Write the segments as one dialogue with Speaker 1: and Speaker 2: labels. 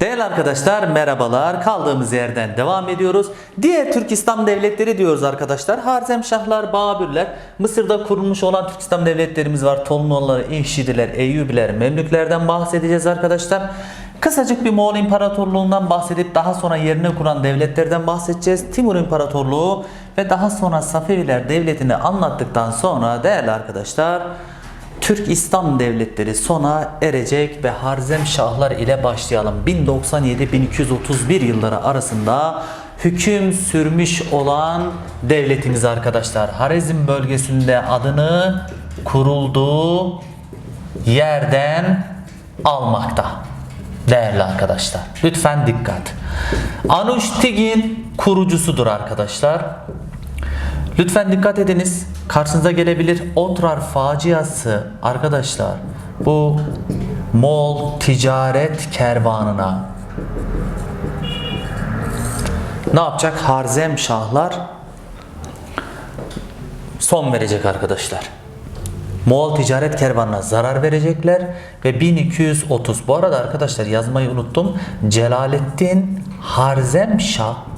Speaker 1: Değerli arkadaşlar merhabalar. Kaldığımız yerden devam ediyoruz. Diğer Türk İslam devletleri diyoruz arkadaşlar. Harzemşahlar, Babürler, Mısır'da kurulmuş olan Türk İslam devletlerimiz var. Tolunonlar, İnşidiler, Eyyubiler, Memlüklerden bahsedeceğiz arkadaşlar. Kısacık bir Moğol İmparatorluğundan bahsedip daha sonra yerine kuran devletlerden bahsedeceğiz. Timur İmparatorluğu ve daha sonra Safeviler Devleti'ni anlattıktan sonra değerli arkadaşlar Türk İslam devletleri sona erecek ve Harzem Şahlar ile başlayalım. 1097-1231 yılları arasında hüküm sürmüş olan devletimiz arkadaşlar. Harizm bölgesinde adını kurulduğu yerden almakta. Değerli arkadaşlar. Lütfen dikkat. Anuştigin kurucusudur arkadaşlar. Lütfen dikkat ediniz. Karşınıza gelebilir Otrar faciası arkadaşlar. Bu Moğol ticaret kervanına ne yapacak? Harzem Şahlar son verecek arkadaşlar. Moğol ticaret kervanına zarar verecekler ve 1230 bu arada arkadaşlar yazmayı unuttum. Celaleddin Harzem Şah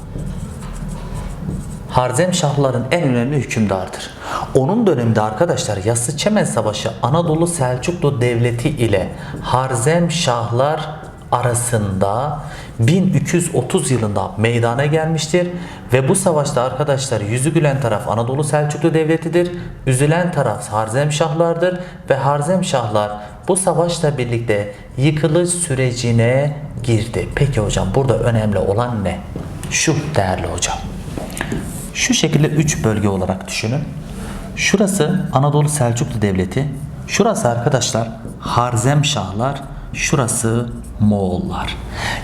Speaker 1: Harzem Şahların en önemli hükümdarıdır. Onun döneminde arkadaşlar Yassı Çemen Savaşı Anadolu Selçuklu Devleti ile Harzem Şahlar arasında 1230 yılında meydana gelmiştir ve bu savaşta arkadaşlar yüzü gülen taraf Anadolu Selçuklu Devleti'dir. Üzülen taraf Harzem Şahlardır ve Harzem Şahlar bu savaşla birlikte yıkılış sürecine girdi. Peki hocam burada önemli olan ne? Şu değerli hocam. Şu şekilde 3 bölge olarak düşünün. Şurası Anadolu Selçuklu Devleti. Şurası arkadaşlar Harzemşahlar. Şurası Moğollar.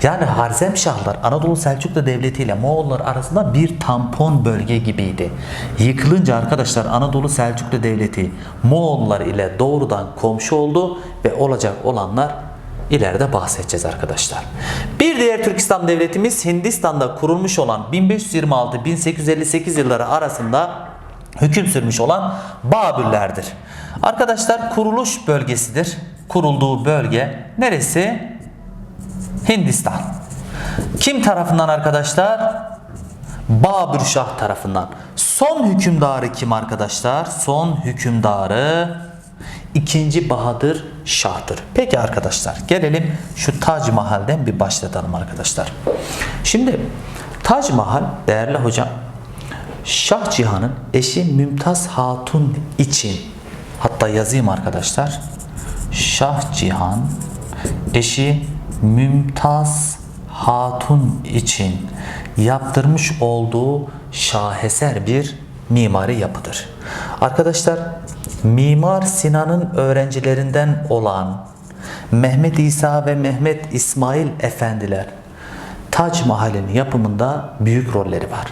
Speaker 1: Yani Harzemşahlar Anadolu Selçuklu Devleti ile Moğollar arasında bir tampon bölge gibiydi. Yıkılınca arkadaşlar Anadolu Selçuklu Devleti Moğollar ile doğrudan komşu oldu ve olacak olanlar ileride bahsedeceğiz arkadaşlar. Bir diğer Türk İslam devletimiz Hindistan'da kurulmuş olan 1526-1858 yılları arasında hüküm sürmüş olan Babürlerdir. Arkadaşlar kuruluş bölgesidir. Kurulduğu bölge neresi? Hindistan. Kim tarafından arkadaşlar? Babür Şah tarafından. Son hükümdarı kim arkadaşlar? Son hükümdarı İkinci Bahadır Şah'tır. Peki arkadaşlar gelelim şu Tac Mahal'den bir başlatalım arkadaşlar. Şimdi Tac Mahal değerli hocam Şah Cihan'ın eşi Mümtaz Hatun için hatta yazayım arkadaşlar. Şah Cihan eşi Mümtaz Hatun için yaptırmış olduğu şaheser bir mimari yapıdır. Arkadaşlar Mimar Sinan'ın öğrencilerinden olan Mehmet İsa ve Mehmet İsmail efendiler Tac Mahal'in yapımında büyük rolleri var.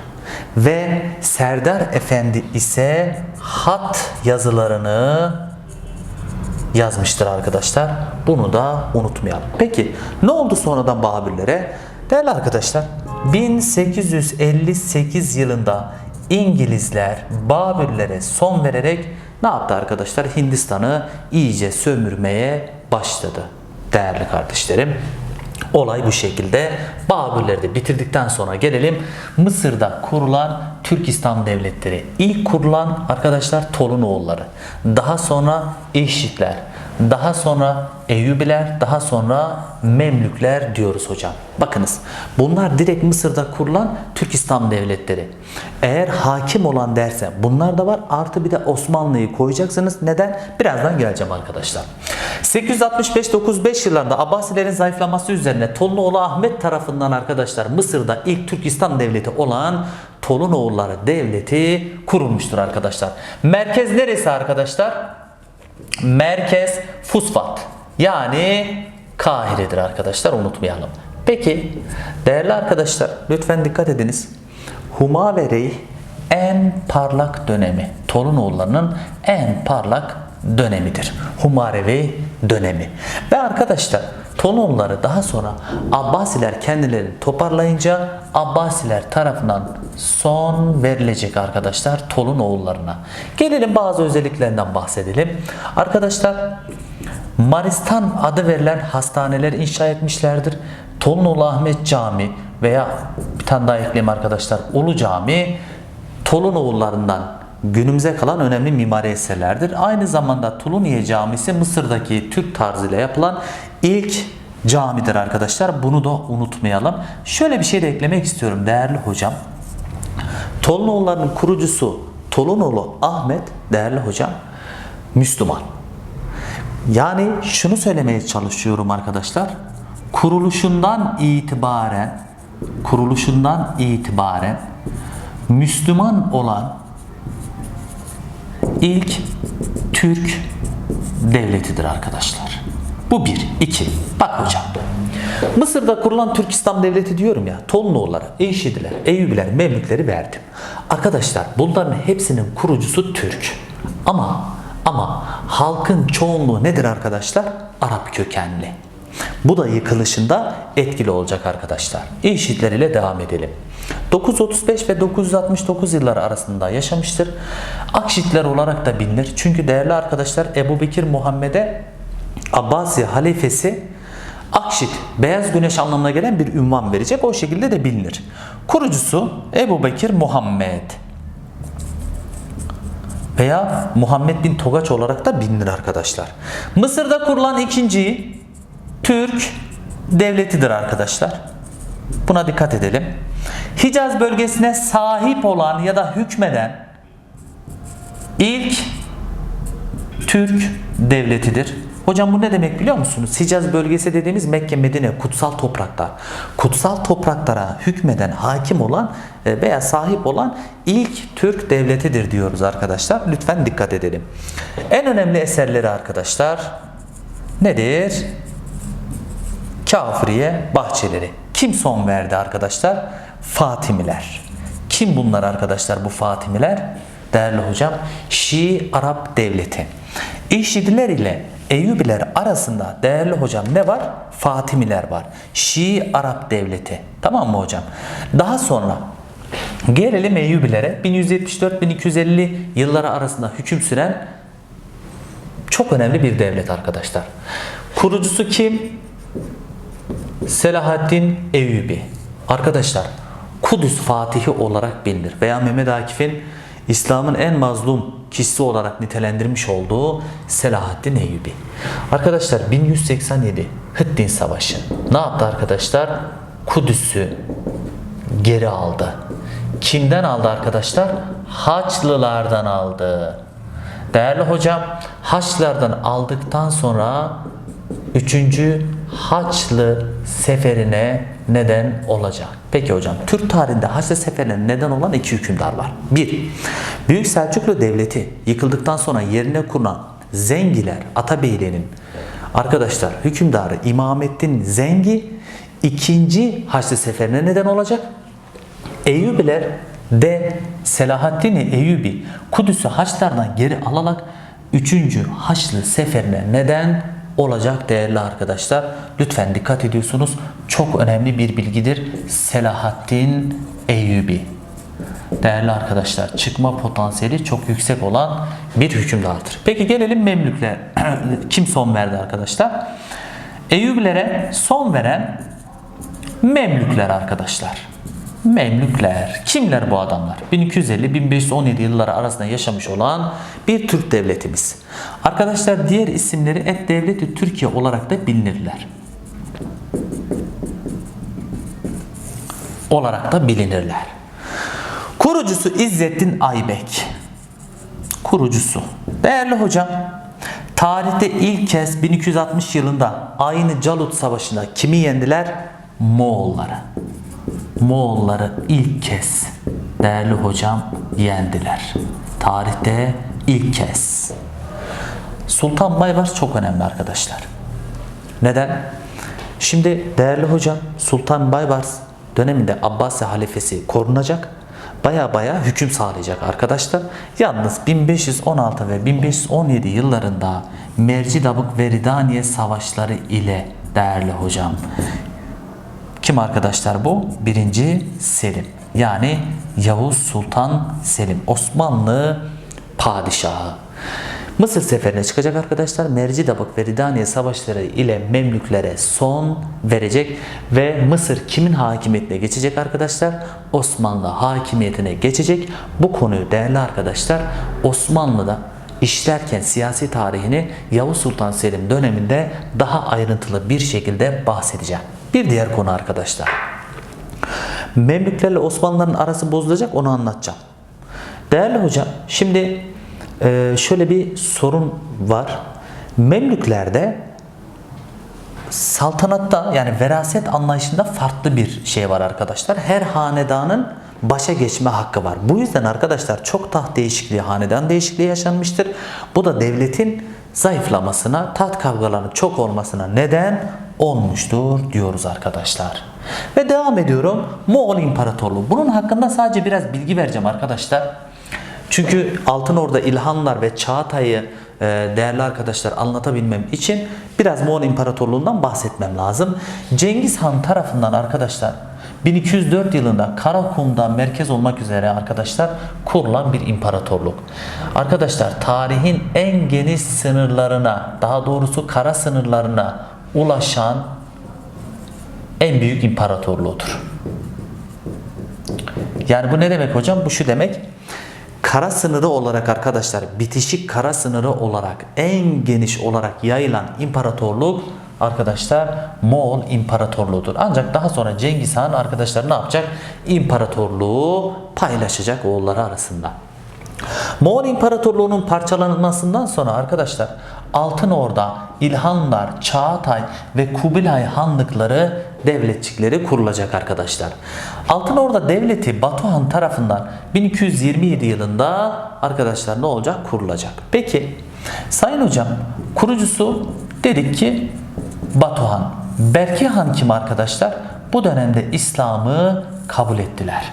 Speaker 1: Ve Serdar Efendi ise hat yazılarını yazmıştır arkadaşlar. Bunu da unutmayalım. Peki ne oldu sonradan Babürlere? Değerli arkadaşlar 1858 yılında İngilizler Babürlere son vererek ne yaptı arkadaşlar? Hindistan'ı iyice sömürmeye başladı. Değerli kardeşlerim. Olay bu şekilde. Babürleri de bitirdikten sonra gelelim Mısır'da kurulan Türk İslam devletleri. İlk kurulan arkadaşlar Tolunoğulları. Daha sonra İşitler. Daha sonra Eyyubiler, daha sonra Memlükler diyoruz hocam. Bakınız bunlar direkt Mısır'da kurulan Türk İslam devletleri. Eğer hakim olan derse bunlar da var artı bir de Osmanlı'yı koyacaksınız. Neden? Birazdan geleceğim arkadaşlar. 865-95 yıllarında Abbasilerin zayıflaması üzerine Tolunoğlu Ahmet tarafından arkadaşlar Mısır'da ilk Türk İslam devleti olan Tolunoğulları devleti kurulmuştur arkadaşlar. Merkez neresi arkadaşlar? Merkez Fusfat. Yani Kahire'dir arkadaşlar unutmayalım. Peki değerli arkadaşlar lütfen dikkat ediniz. Huma ve Reyh en parlak dönemi. Tolunoğullarının en parlak dönemidir. Humarevi dönemi. Ve arkadaşlar Tolunoğulları daha sonra Abbasiler kendilerini toparlayınca Abbasiler tarafından son verilecek arkadaşlar Tolunoğullarına. Gelelim bazı özelliklerinden bahsedelim. Arkadaşlar Maristan adı verilen hastaneler inşa etmişlerdir. Tolunoğlu Ahmet Cami veya bir tane daha ekleyeyim arkadaşlar Ulu Cami Tolunoğullarından günümüze kalan önemli mimari eserlerdir. Aynı zamanda Tuluniye Camisi Mısır'daki Türk tarzıyla yapılan ilk camidir arkadaşlar. Bunu da unutmayalım. Şöyle bir şey de eklemek istiyorum değerli hocam. Tolunoğullarının kurucusu Tolunoğlu Ahmet değerli hocam Müslüman. Yani şunu söylemeye çalışıyorum arkadaşlar. Kuruluşundan itibaren kuruluşundan itibaren Müslüman olan ilk Türk devletidir arkadaşlar. Bu bir. iki. Bak hocam. Mısır'da kurulan Türk İslam Devleti diyorum ya, Tolunoğulları, Eyşidiler, Eyyubiler, Memlükleri verdim. Arkadaşlar bunların hepsinin kurucusu Türk. Ama ama halkın çoğunluğu nedir arkadaşlar? Arap kökenli. Bu da yıkılışında etkili olacak arkadaşlar. İşitler ile devam edelim. 935 ve 969 yılları arasında yaşamıştır. Akşitler olarak da bilinir. Çünkü değerli arkadaşlar Ebu Bekir Muhammed'e Abbasi halifesi Akşit, beyaz güneş anlamına gelen bir ünvan verecek. O şekilde de bilinir. Kurucusu Ebu Bekir Muhammed veya Muhammed bin Togaç olarak da bilinir arkadaşlar. Mısır'da kurulan ikinci Türk devletidir arkadaşlar. Buna dikkat edelim. Hicaz bölgesine sahip olan ya da hükmeden ilk Türk devletidir. Hocam bu ne demek biliyor musunuz? Hicaz bölgesi dediğimiz Mekke, Medine, kutsal topraklar. Kutsal topraklara hükmeden, hakim olan e, veya sahip olan ilk Türk devletidir diyoruz arkadaşlar. Lütfen dikkat edelim. En önemli eserleri arkadaşlar nedir? Kafiriye bahçeleri. Kim son verdi arkadaşlar? Fatimiler. Kim bunlar arkadaşlar bu Fatimiler? Değerli hocam Şii Arap Devleti. İşidiler ile Eyyubiler arasında değerli hocam ne var? Fatimiler var. Şii Arap Devleti. Tamam mı hocam? Daha sonra gelelim Eyyubilere. 1174-1250 yılları arasında hüküm süren çok önemli bir devlet arkadaşlar. Kurucusu kim? Selahaddin Eyyubi. Arkadaşlar Kudüs Fatihi olarak bilinir veya Mehmet Akif'in İslam'ın en mazlum kişisi olarak nitelendirmiş olduğu Selahaddin Eyyubi. Arkadaşlar 1187 Hıddin Savaşı. Ne yaptı arkadaşlar? Kudüs'ü geri aldı. Kimden aldı arkadaşlar? Haçlılardan aldı. Değerli hocam, Haçlılardan aldıktan sonra 3. Haçlı seferine neden olacak. Peki hocam Türk tarihinde Haçlı seferine neden olan iki hükümdar var. Bir, Büyük Selçuklu Devleti yıkıldıktan sonra yerine kurulan Zengiler, Atabeylerin arkadaşlar hükümdarı İmamettin Zengi ikinci Haçlı seferine neden olacak. Eyyubiler de Selahaddin Eyyubi Kudüs'ü Haçlardan geri alarak 3. Haçlı seferine neden olacak değerli arkadaşlar. Lütfen dikkat ediyorsunuz. Çok önemli bir bilgidir. Selahaddin Eyyubi. Değerli arkadaşlar çıkma potansiyeli çok yüksek olan bir hükümdardır. Peki gelelim Memlükler. Kim son verdi arkadaşlar? Eyyubilere son veren Memlükler arkadaşlar. Memlükler. Kimler bu adamlar? 1250-1517 yılları arasında yaşamış olan bir Türk devletimiz. Arkadaşlar diğer isimleri Et Devleti Türkiye olarak da bilinirler. Olarak da bilinirler. Kurucusu İzzettin Aybek. Kurucusu. Değerli hocam, tarihte ilk kez 1260 yılında aynı Calut Savaşı'nda kimi yendiler? Moğolları. Moğolları ilk kez değerli hocam yendiler. Tarihte ilk kez. Sultan Baybars çok önemli arkadaşlar. Neden? Şimdi değerli hocam Sultan Baybars döneminde Abbasi halifesi korunacak. Baya baya hüküm sağlayacak arkadaşlar. Yalnız 1516 ve 1517 yıllarında Mercidabık ve Ridaniye savaşları ile değerli hocam kim arkadaşlar bu? Birinci Selim. Yani Yavuz Sultan Selim. Osmanlı padişahı. Mısır seferine çıkacak arkadaşlar. Mercidabık ve Ridaniye savaşları ile Memlüklere son verecek ve Mısır kimin hakimiyetine geçecek arkadaşlar? Osmanlı hakimiyetine geçecek. Bu konuyu değerli arkadaşlar Osmanlı'da işlerken siyasi tarihini Yavuz Sultan Selim döneminde daha ayrıntılı bir şekilde bahsedeceğim. Bir diğer konu arkadaşlar. Memlüklerle Osmanlıların arası bozulacak onu anlatacağım. Değerli hocam şimdi e, şöyle bir sorun var. Memlüklerde saltanatta yani veraset anlayışında farklı bir şey var arkadaşlar. Her hanedanın başa geçme hakkı var. Bu yüzden arkadaşlar çok taht değişikliği, hanedan değişikliği yaşanmıştır. Bu da devletin zayıflamasına, taht kavgalarının çok olmasına neden olmuştur diyoruz arkadaşlar. Ve devam ediyorum. Moğol İmparatorluğu. Bunun hakkında sadece biraz bilgi vereceğim arkadaşlar. Çünkü Altın Orda İlhanlar ve Çağatay'ı e, değerli arkadaşlar anlatabilmem için biraz Moğol İmparatorluğundan bahsetmem lazım. Cengiz Han tarafından arkadaşlar 1204 yılında Karakum'da merkez olmak üzere arkadaşlar kurulan bir imparatorluk. Arkadaşlar tarihin en geniş sınırlarına daha doğrusu kara sınırlarına ulaşan en büyük imparatorluğudur. Yani bu ne demek hocam? Bu şu demek. Kara sınırı olarak arkadaşlar bitişik kara sınırı olarak en geniş olarak yayılan imparatorluk arkadaşlar Moğol İmparatorluğu'dur. Ancak daha sonra Cengiz Han arkadaşlar ne yapacak? İmparatorluğu paylaşacak oğulları arasında. Moğol İmparatorluğu'nun parçalanmasından sonra arkadaşlar Altın Orda, İlhanlar, Çağatay ve Kubilay Hanlıkları devletçikleri kurulacak arkadaşlar. Altın Orda Devleti Batuhan tarafından 1227 yılında arkadaşlar ne olacak? Kurulacak. Peki Sayın Hocam kurucusu dedik ki Batuhan. Berki Han kim arkadaşlar? Bu dönemde İslam'ı kabul ettiler.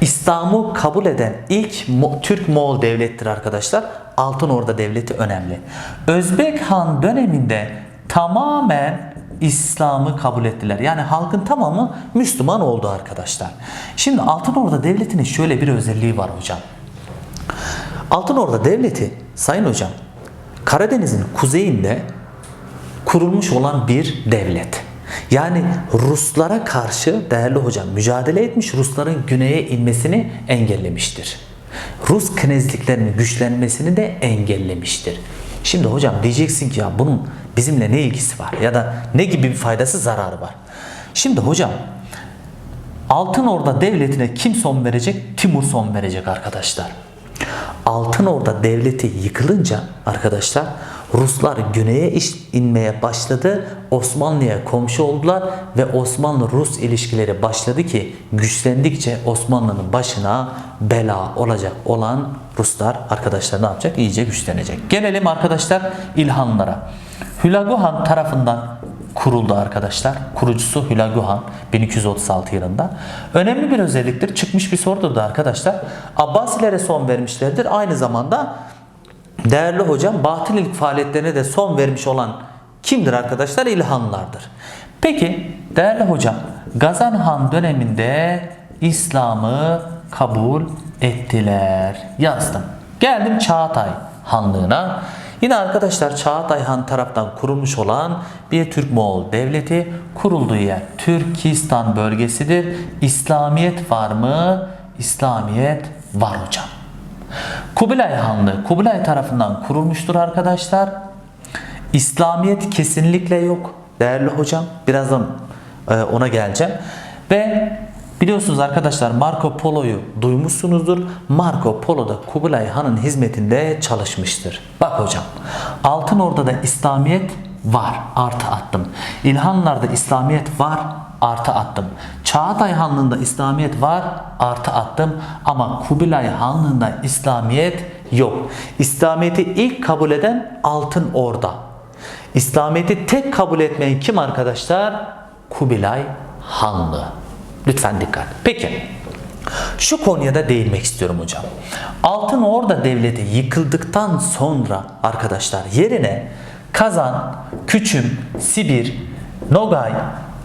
Speaker 1: İslam'ı kabul eden ilk Mo- Türk Moğol devlettir arkadaşlar. Altın Orda Devleti önemli. Özbek Han döneminde tamamen İslam'ı kabul ettiler. Yani halkın tamamı Müslüman oldu arkadaşlar. Şimdi Altın Orda Devleti'nin şöyle bir özelliği var hocam. Altın Orda Devleti sayın hocam Karadeniz'in kuzeyinde kurulmuş olan bir devlet. Yani Ruslara karşı değerli hocam mücadele etmiş Rusların güneye inmesini engellemiştir. Rus knezliklerinin güçlenmesini de engellemiştir. Şimdi hocam diyeceksin ki ya bunun bizimle ne ilgisi var ya da ne gibi bir faydası zararı var. Şimdi hocam Altın Orda Devleti'ne kim son verecek? Timur son verecek arkadaşlar. Altın Orda Devleti yıkılınca arkadaşlar Ruslar güneye inmeye başladı. Osmanlı'ya komşu oldular ve Osmanlı-Rus ilişkileri başladı ki güçlendikçe Osmanlı'nın başına bela olacak olan Ruslar arkadaşlar ne yapacak? İyice güçlenecek. Gelelim arkadaşlar İlhanlara. Hülagü Han tarafından kuruldu arkadaşlar. Kurucusu Hülagü Han 1236 yılında. Önemli bir özelliktir. Çıkmış bir sorudur da arkadaşlar. Abbasilere son vermişlerdir. Aynı zamanda değerli hocam batınilik faaliyetlerine de son vermiş olan kimdir arkadaşlar? İlhanlardır. Peki değerli hocam Gazan Han döneminde İslam'ı kabul ettiler. Yazdım. Geldim Çağatay Hanlığı'na. Yine arkadaşlar Çağatay Han taraftan kurulmuş olan bir Türk-Moğol devleti kurulduğu yer Türkistan bölgesidir. İslamiyet var mı? İslamiyet var hocam. Kubilay Hanlığı Kubilay tarafından kurulmuştur arkadaşlar. İslamiyet kesinlikle yok. Değerli hocam birazdan e, ona geleceğim. Ve biliyorsunuz arkadaşlar Marco Polo'yu duymuşsunuzdur. Marco Polo da Kubilay Han'ın hizmetinde çalışmıştır. Bak hocam Altın Orda'da İslamiyet var artı attım. İlhanlar'da İslamiyet var artı attım. Çağatay Hanlığı'nda İslamiyet var artı attım ama Kubilay Hanlığı'nda İslamiyet yok. İslamiyet'i ilk kabul eden Altın Orda. İslamiyet'i tek kabul etmeyen kim arkadaşlar? Kubilay Hanlığı. Lütfen dikkat. Peki. Şu konuya da değinmek istiyorum hocam. Altın Orda Devleti yıkıldıktan sonra arkadaşlar yerine Kazan, Küçüm, Sibir, Nogay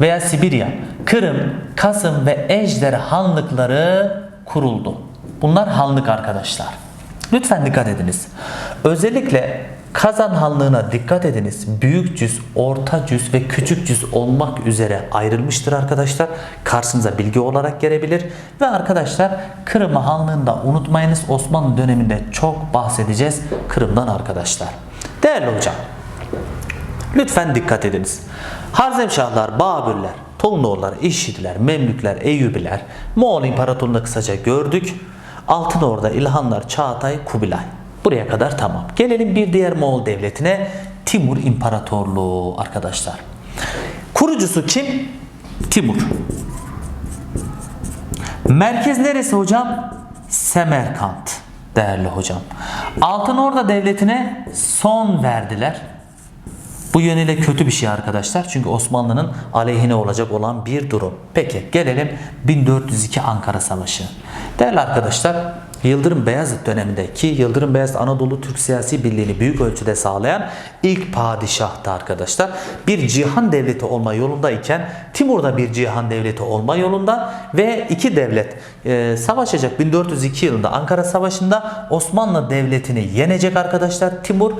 Speaker 1: veya Sibirya, Kırım, Kasım ve Ejder hanlıkları kuruldu. Bunlar hanlık arkadaşlar. Lütfen dikkat ediniz. Özellikle Kazan Hanlığı'na dikkat ediniz. Büyük cüz, orta cüz ve küçük cüz olmak üzere ayrılmıştır arkadaşlar. Karşınıza bilgi olarak gelebilir. Ve arkadaşlar Kırım Hanlığı'nda unutmayınız Osmanlı döneminde çok bahsedeceğiz Kırım'dan arkadaşlar. Değerli hocam lütfen dikkat ediniz. Harzemşahlar, Babürler, Tolunoğullar, İşitler, Memlükler, Eyyubiler, Moğol İmparatorluğu'nu kısaca gördük. Altın Orda, İlhanlar, Çağatay, Kubilay. Buraya kadar tamam. Gelelim bir diğer Moğol devletine Timur İmparatorluğu arkadaşlar. Kurucusu kim? Timur. Merkez neresi hocam? Semerkant değerli hocam. Altın Orda Devleti'ne son verdiler. Bu yönüyle kötü bir şey arkadaşlar. Çünkü Osmanlı'nın aleyhine olacak olan bir durum. Peki gelelim 1402 Ankara Savaşı. Değerli arkadaşlar Yıldırım Beyazıt dönemindeki Yıldırım Beyazıt Anadolu Türk siyasi birliğini büyük ölçüde sağlayan ilk padişahtı arkadaşlar. Bir cihan devleti olma yolundayken Timur da bir cihan devleti olma yolunda ve iki devlet e, savaşacak 1402 yılında Ankara Savaşı'nda Osmanlı Devleti'ni yenecek arkadaşlar. Timur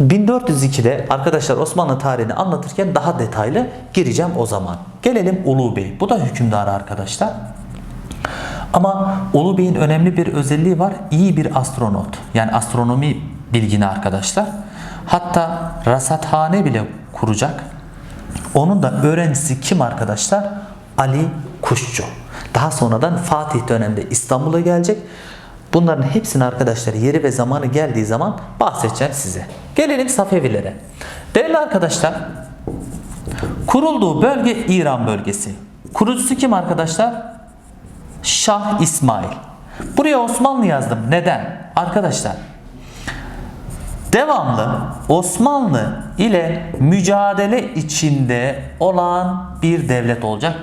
Speaker 1: 1402'de arkadaşlar Osmanlı tarihini anlatırken daha detaylı gireceğim o zaman. Gelelim Ulu Bey. Bu da hükümdarı arkadaşlar. Ama Ulu Bey'in önemli bir özelliği var. İyi bir astronot. Yani astronomi bilgini arkadaşlar. Hatta rasathane bile kuracak. Onun da öğrencisi kim arkadaşlar? Ali Kuşçu. Daha sonradan Fatih döneminde İstanbul'a gelecek. Bunların hepsini arkadaşlar yeri ve zamanı geldiği zaman bahsedeceğim size. Gelelim Safevilere. Değerli arkadaşlar kurulduğu bölge İran bölgesi. Kurucusu kim arkadaşlar? Şah İsmail. Buraya Osmanlı yazdım. Neden? Arkadaşlar devamlı Osmanlı ile mücadele içinde olan bir devlet olacak.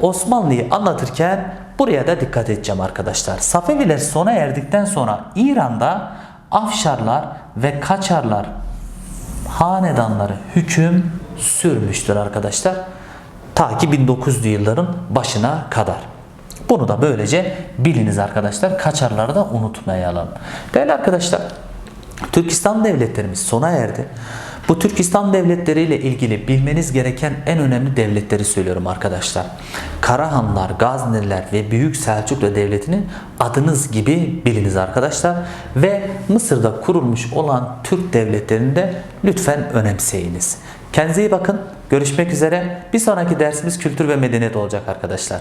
Speaker 1: Osmanlı'yı anlatırken buraya da dikkat edeceğim arkadaşlar. Safeviler sona erdikten sonra İran'da Afşarlar ve Kaçarlar hanedanları hüküm sürmüştür arkadaşlar. Ta ki 1900'lü yılların başına kadar. Bunu da böylece biliniz arkadaşlar. Kaçarları da unutmayalım. Değerli arkadaşlar, Türkistan devletlerimiz sona erdi. Bu Türkistan devletleriyle ilgili bilmeniz gereken en önemli devletleri söylüyorum arkadaşlar. Karahanlar, Gazneliler ve Büyük Selçuklu Devleti'ni adınız gibi biliniz arkadaşlar. Ve Mısır'da kurulmuş olan Türk devletlerini de lütfen önemseyiniz. Kendinize iyi bakın. Görüşmek üzere. Bir sonraki dersimiz kültür ve medeniyet olacak arkadaşlar.